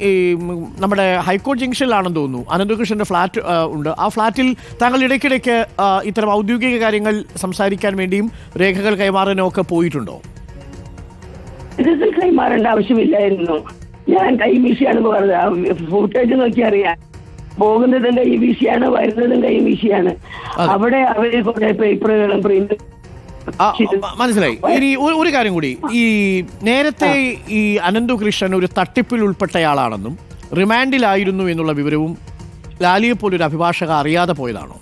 ഈ നമ്മുടെ ഹൈക്കോർട്ട് ജംഗ്ഷനിലാണെന്ന് തോന്നുന്നു. അനന്തകൃഷ്ണന്റെ ഫ്ലാറ്റ് ഉണ്ട്. ആ ഫ്ലാറ്റിൽ താങ്കൾ ഇടയ്ക്കിടയ്ക്ക് ഇത്തരം ഔദ്യോഗിക കാര്യങ്ങൾ സംസാരിക്കാൻ വേണ്ടിയും രേഖകൾ കൈമാറാനോ ഒക്കെ പോയിട്ടുണ്ടോ? കൈമാറേണ്ട ആവശ്യമില്ലായിരുന്നു. ഞാൻ കൈവീശിയാണെന്ന് പറഞ്ഞത്. ഫുട്ടേജ് നോക്കി അറിയാം പോകുന്നതും കൈ വീശിയാണ് വരുന്നതും കൈ വീശിയാണ്. അവിടെ അവർ കുറെ പേപ്പറുകളും പ്രിന്റ് ആ, മ- മനസ്സിലായി. ഇനി ഒരു- ഒരു കാര്യം കൂടി. ഈ നേരത്തെ ഈ അനന്തു കൃഷ്ണൻ ഒരു തട്ടിപ്പിൽ ഉൾപ്പെട്ടയാളാണെന്നും റിമാൻഡിലായിരുന്നു എന്നുള്ള വിവരവും ലാലിയെ പോലൊരു അഭിഭാഷക അറിയാതെ പോയതാണോ?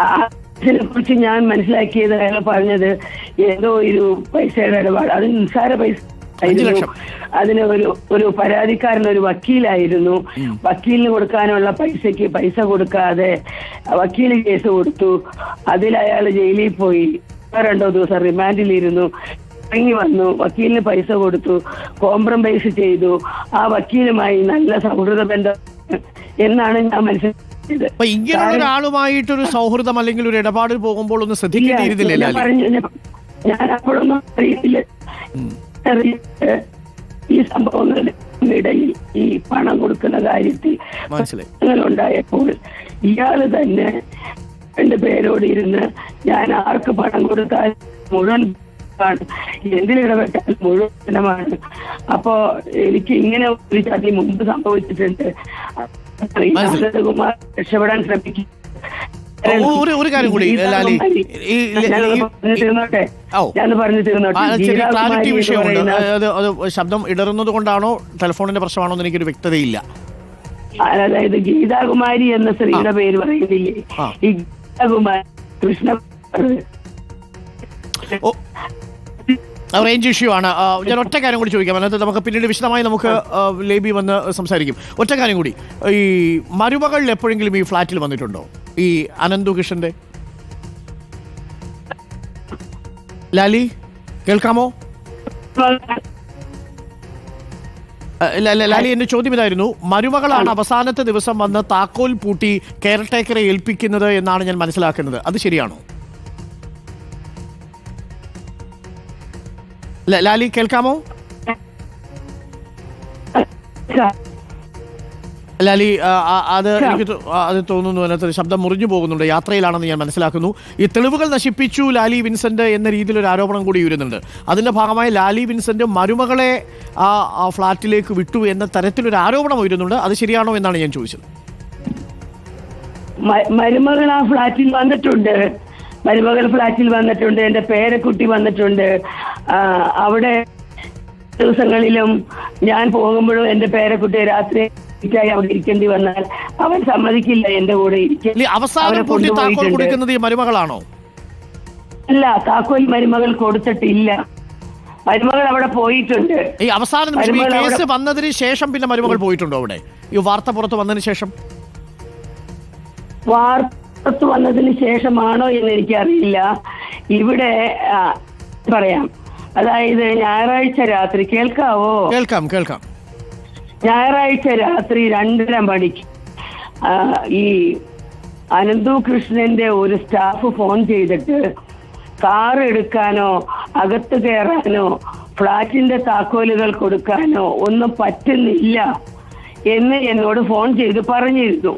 അതിനെ കുറിച്ച് ഞാൻ മനസ്സിലാക്കിയത് അയാൾ പറഞ്ഞത് ഏതോ ഒരു പൈസയുടെ ഇടപാട്. അത് നിസ്സാര പൈസ. അതിന് ഒരു ഒരു പരാതിക്കാരൻ ഒരു വക്കീലായിരുന്നു വക്കീലിന് കൊടുക്കാനുള്ള പൈസക്ക് പൈസ കൊടുക്കാതെ വക്കീൽ കേസ് കൊടുത്തു. അതിൽ അയാൾ ജയിലിൽ പോയി. രണ്ടോ ദിവസം റിമാൻഡിലിരുന്നു. ഇറങ്ങി വന്നു. വക്കീലിന് പൈസ കൊടുത്തു. കോംപ്രമൈസ് ചെയ്തു. ആ വക്കീലുമായി നല്ല സൗഹൃദ ബന്ധം എന്നാണ് ഞാൻ മനസ്സിലാക്കിയത്. അപ്പൊ ഇങ്ങനെയുള്ള ഒരാളുമായിട്ടൊരു സൗഹൃദം അല്ലെങ്കിൽ ഒരു ഇടപാടിൽ പോകുമ്പോൾ ഒന്ന് ഇല്ല, ഞാൻ അപ്പോഴൊന്നും അറിയില്ല. അറിയില്ല. ഈ സംഭവങ്ങളുടെ ഇടയിൽ ഈ പണം കൊടുക്കുന്ന കാര്യത്തിൽ ഉണ്ടായപ്പോൾ ഇയാൾ തന്നെ രണ്ട് പേരോട് ഇരുന്ന് ഞാൻ ആർക്ക് പണം കൊടുത്താൽ മുഴുവൻ ആണ് എന്തിനിടപെട്ടാൽ മുഴുവൻ ധനമാണ് അപ്പോ എനിക്ക് ഇങ്ങനെ ഒരു ചതി മുമ്പ് സംഭവിച്ചിട്ടുണ്ട്. ഈ രക്ഷപ്പെടാൻ ശ്രമിക്കും. ഒരു ഒരു കാര്യം കൂടി ലാലി ക്ലാരിറ്റി വിഷയമുണ്ട്. അത് അത് ശബ്ദം ഇടറുന്നത് കൊണ്ടാണോ ടെലിഫോണിന്റെ പ്രശ്നമാണോ എന്ന് എനിക്കൊരു വ്യക്തതയില്ല. അതായത് ഗീതാകുമാരി എന്ന സ്ത്രീയുടെ പേര് പറയുന്നില്ലേ? ഈ ഗീതാകുമാരി കൃഷ്ണ റേഞ്ച് ഇഷ്യൂ ആണ്. ഞാൻ ഒറ്റ കാര്യം കൂടി ചോദിക്കാം. അതിനകത്ത് നമുക്ക് പിന്നീട് വിശദമായി നമുക്ക് ലേബി വന്ന് സംസാരിക്കും. ഒറ്റ കാര്യം കൂടി. ഈ മരുമകൾ എപ്പോഴെങ്കിലും ഈ ഫ്ലാറ്റിൽ വന്നിട്ടുണ്ടോ? ഈ അനന്തു കിഷന്റെ? ലാലി കേൾക്കാമോ? ലാലി എന്റെ ചോദ്യം ഇതായിരുന്നു. മരുമകളാണ് അവസാനത്തെ ദിവസം വന്ന് താക്കോൽ പൂട്ടി കെയർ ടേക്കറെ ഏൽപ്പിക്കുന്നത് എന്നാണ് ഞാൻ മനസ്സിലാക്കുന്നത്. അത് ശരിയാണോ? ലാലി കേൾക്കാമോ? ലാലി അത് എനിക്ക് അത് തോന്നുന്നു അതിനകത്ത് ശബ്ദം മുറിഞ്ഞു പോകുന്നുണ്ട്. യാത്രയിലാണെന്ന് ഞാൻ മനസ്സിലാക്കുന്നു. ഈ തെളിവുകൾ നശിപ്പിച്ചു ലാലി വിൻസെന്റ് എന്ന രീതിയിൽ ഒരു ആരോപണം കൂടി ഉയരുന്നുണ്ട്. അതിന്റെ ഭാഗമായി ലാലി വിൻസെന്റ് മരുമകളെ ആ ഫ്ളാറ്റിലേക്ക് വിട്ടു എന്ന തരത്തിലൊരു ആരോപണം ഉയരുന്നുണ്ട്. അത് ശരിയാണോ എന്നാണ് ഞാൻ ചോദിച്ചത്. മരുമകൾ ആ ഫ്ളാറ്റിൽ വന്നിട്ടുണ്ട്. മരുമകൾ ഫ്ളാറ്റിൽ വന്നിട്ടുണ്ട്. എന്റെ പേരക്കുട്ടി വന്നിട്ടുണ്ട്. അവിടെ ദിവസങ്ങളിലും ഞാൻ പോകുമ്പോഴും എന്റെ പേരക്കുട്ടി രാത്രി ായി അവിടെ ഇരിക്കേണ്ടി വന്നാൽ അവൻ സമ്മതിക്കില്ല എന്റെ കൂടെ ഇരിക്കാൻ. അവസാനം പൂട്ടി താക്കോൽ. കൊടുക്കുന്നത് ഈ മരുമകളാണോ? അല്ല താക്കോൽ മരുമകൾ കൊടുത്തിട്ടില്ല. മരുമകൾ അവിടെ പോയിട്ടുണ്ട്. ഈ അവസാന നിമിഷം ഈ കേസ് വന്നതിന് ശേഷം പിന്നെ മരുമകൾ പോയിട്ടുണ്ടോ അവിടെ? ഈ വാർത്ത പുറത്ത് വന്നതിന് ശേഷം? വാർത്ത വന്നതിന് ശേഷമാണോ എന്ന് എനിക്കറിയില്ല. ഇവിടെ പറയാം. അതായത് ഞായറാഴ്ച രാത്രി കേൾക്കാവോ? കേൾക്കാം കേൾക്കാം. ഞായറാഴ്ച രാത്രി രണ്ടര മണിക്ക് ഈ അനന്തു കൃഷ്ണന്റെ ഒരു സ്റ്റാഫ് ഫോൺ ചെയ്തിട്ട് കാർ എടുക്കാനോ അകത്ത് കയറാനോ ഫ്ളാറ്റിന്റെ താക്കോലുകൾ കൊടുക്കാനോ ഒന്നും പറ്റുന്നില്ല എന്ന് എന്നോട് ഫോൺ ചെയ്ത് പറഞ്ഞിരുന്നു.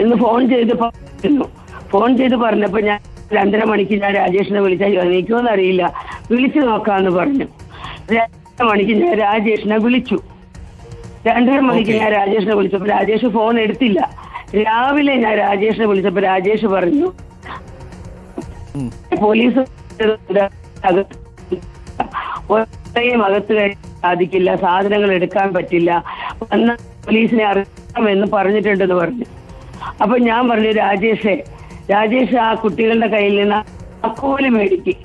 എന്ന് ഫോൺ ചെയ്ത് പറഞ്ഞു ഫോൺ ചെയ്ത് പറഞ്ഞപ്പോ ഞാൻ രണ്ടര മണിക്ക് ഞാൻ രാജേഷിനെ വിളിച്ചാൽ എനിക്കോന്നറിയില്ല വിളിച്ചു നോക്കാന്ന് പറഞ്ഞു. മണിക്ക് ഞാൻ രാജേഷിനെ വിളിച്ചു. രണ്ടര മണിക്ക് ഞാൻ രാജേഷിനെ വിളിച്ചപ്പോ രാജേഷ് ഫോൺ എടുത്തില്ല. രാവിലെ ഞാൻ രാജേഷിനെ വിളിച്ചപ്പോ രാജേഷ് പറഞ്ഞു പോലീസ് ഒരെയും അകത്ത് കഴിയാൻ സാധിക്കില്ല. സാധനങ്ങൾ എടുക്കാൻ പറ്റില്ല. വന്ന പോലീസിനെ അറിയിക്കാമെന്ന് പറഞ്ഞിട്ടുണ്ടെന്ന് പറഞ്ഞു. അപ്പൊ ഞാൻ പറഞ്ഞു രാജേഷേ രാജേഷ് ആ കുട്ടികളുടെ കയ്യിൽ നിന്ന് താക്കോൽ മേടിക്കും.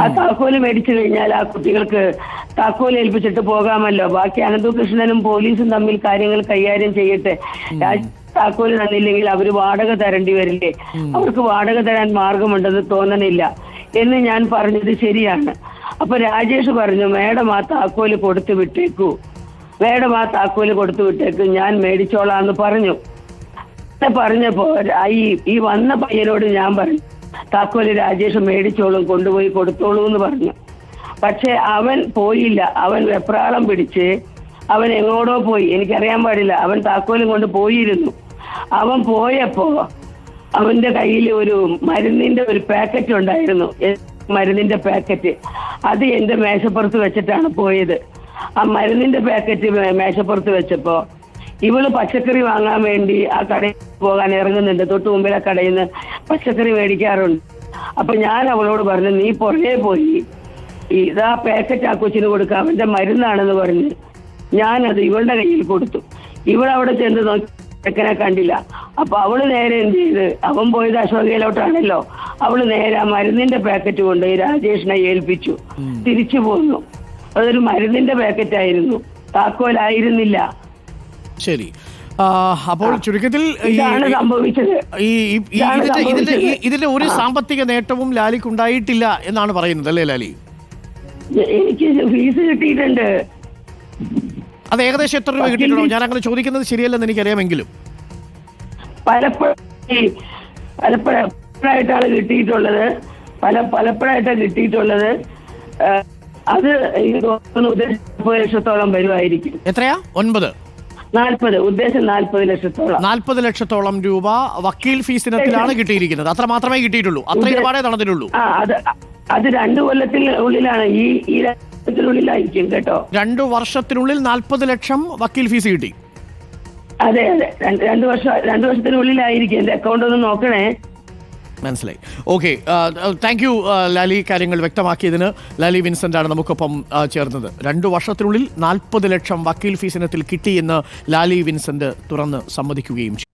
ആ താക്കോൽ മേടിച്ചു കഴിഞ്ഞാൽ ആ കുട്ടികൾക്ക് താക്കോൽ ഏൽപ്പിച്ചിട്ട് പോകാമല്ലോ. ബാക്കി അനന്തകൃഷ്ണനും പോലീസും തമ്മിൽ കാര്യങ്ങൾ കൈകാര്യം ചെയ്യട്ടെ. താക്കോൽ തന്നില്ലെങ്കിൽ അവർ വാടക തരേണ്ടി വരില്ലേ? അവർക്ക് വാടക തരാൻ മാർഗമുണ്ടെന്ന് തോന്നണില്ല എന്ന് ഞാൻ പറഞ്ഞത് ശരിയാണ്. അപ്പൊ രാജേഷ് പറഞ്ഞു മേഡം ആ താക്കോൽ കൊടുത്തു വിട്ടേക്കൂ. മേഡം ആ താക്കോൽ കൊടുത്തു വിട്ടേക്കൂ. ഞാൻ മേടിച്ചോളാന്ന് പറഞ്ഞു. അങ്ങനെ പറഞ്ഞപ്പോ ഈ ഈ വന്ന പയ്യനോട് ഞാൻ പറഞ്ഞു താക്കോൽ രാജേഷ് മേടിച്ചോളും കൊണ്ടുപോയി കൊടുത്തോളൂ എന്ന് പറഞ്ഞു. പക്ഷെ അവൻ പോയില്ല. അവൻ വെപ്രാളം പിടിച്ച് അവൻ എങ്ങോട്ടോ പോയി. എനിക്കറിയാൻ പാടില്ല. അവൻ താക്കോലും കൊണ്ട് പോയിരുന്നു. അവൻ പോയപ്പോ അവന്റെ കയ്യിൽ ഒരു മരുന്നിന്റെ ഒരു പാക്കറ്റ് ഉണ്ടായിരുന്നു. മരുന്നിന്റെ പാക്കറ്റ്. അത് എന്റെ മേശപ്പുറത്ത് വെച്ചിട്ടാണ് പോയത്. ആ മരുന്നിന്റെ പാക്കറ്റ് മേശപ്പുറത്ത് വെച്ചപ്പോ ഇവൾ പച്ചക്കറി വാങ്ങാൻ വേണ്ടി ആ കടയിൽ പോകാൻ ഇറങ്ങുന്നുണ്ട്. തൊട്ട് മുമ്പിലെ കടയിൽ നിന്ന് പച്ചക്കറി മേടിക്കാറുണ്ട്. അപ്പൊ ഞാൻ അവളോട് പറഞ്ഞു നീ പുറകെ പോയി ഇതാ പാക്കറ്റ് ആ കൊച്ചിന് കൊടുക്കാം അവന്റെ മരുന്നാണെന്ന് പറഞ്ഞ് ഞാനത് ഇവളുടെ കയ്യിൽ കൊടുത്തു. ഇവളവിടെ ചെന്ന് നോക്കി ചെക്കനെ കണ്ടില്ല. അപ്പൊ അവൾ നേരെ എന്ത് ചെയ്ത് അവൻ പോയത് അശോകയിലോട്ടാണല്ലോ. അവൾ നേരെ ആ മരുന്നിന്റെ പാക്കറ്റ് കൊണ്ട് രാജേഷിനെ ഏൽപ്പിച്ചു. തിരിച്ചു പോന്നു. അതൊരു മരുന്നിന്റെ പാക്കറ്റ് ആയിരുന്നു. താക്കോലായിരുന്നില്ല. ശരി. അപ്പോൾ ചുരുക്കത്തിൽ ഈ- ഇതിന്റെ ഒരു സാമ്പത്തിക നേട്ടവും ലാലിക്ക് ഉണ്ടായിട്ടില്ല എന്നാണ് പറയുന്നത് അല്ലേ ലാലി? എനിക്ക് ഫീസ് കിട്ടിയിട്ടുണ്ട്. അത് ഏകദേശം എത്ര രൂപ കിട്ടിയിട്ടുണ്ടോ? ഞാൻ അങ്ങനെ ചോദിക്കുന്നത് ശരിയല്ലെന്ന് എനിക്കറിയാമെങ്കിലും. പലപ്പോഴും പലപ്പോഴായിട്ടാണ് കിട്ടിയിട്ടുള്ളത്. പല പലപ്പോഴായിട്ടാണ് കിട്ടിയിട്ടുള്ളത്. അത് ഉദ്ദേശം ലക്ഷത്തോളം വരുമായിരിക്കും. എത്രയാ? ഒൻപത്. നാൽപ്പത്. ഉദ്ദേശം നാൽപ്പത് ലക്ഷത്തോളം. നാൽപ്പത് ലക്ഷത്തോളം രൂപ വക്കീൽ ഫീസിനത്തിലാണ് കിട്ടിയിരിക്കുന്നത്. അത്ര മാത്രമേ കിട്ടിയിട്ടുള്ളൂ. അത്ര ഇടപാടേ നടന്നിട്ടുള്ളൂ അത് രണ്ടു കൊല്ലത്തിൽ ഉള്ളിലാണ്. ഈ ഈ രണ്ടത്തിനുള്ളിലായിരിക്കും കേട്ടോ. രണ്ടു വർഷത്തിനുള്ളിൽ നാൽപ്പത് ലക്ഷം വക്കീൽ ഫീസ് കിട്ടി. അതെ അതെ. രണ്ട് രണ്ട് വർഷം രണ്ടു വർഷത്തിനുള്ളിലായിരിക്കും. എന്റെ അക്കൗണ്ട് ഒന്ന് നോക്കണേ. മനസ്സിലായി. ഓക്കെ താങ്ക് യു ലാലി കാര്യങ്ങൾ വ്യക്തമാക്കിയതിന്. ലാലി വിൻസെന്റ് ആണ് നമുക്കൊപ്പം ചേർന്നത്. രണ്ടു വർഷത്തിനുള്ളിൽ നാൽപ്പത് ലക്ഷം വക്കീൽ ഫീസിനത്തിൽ കിട്ടിയെന്ന് ലാലി വിൻസെന്റ് തുറന്ന് സമ്മതിക്കുകയും ചെയ്തു.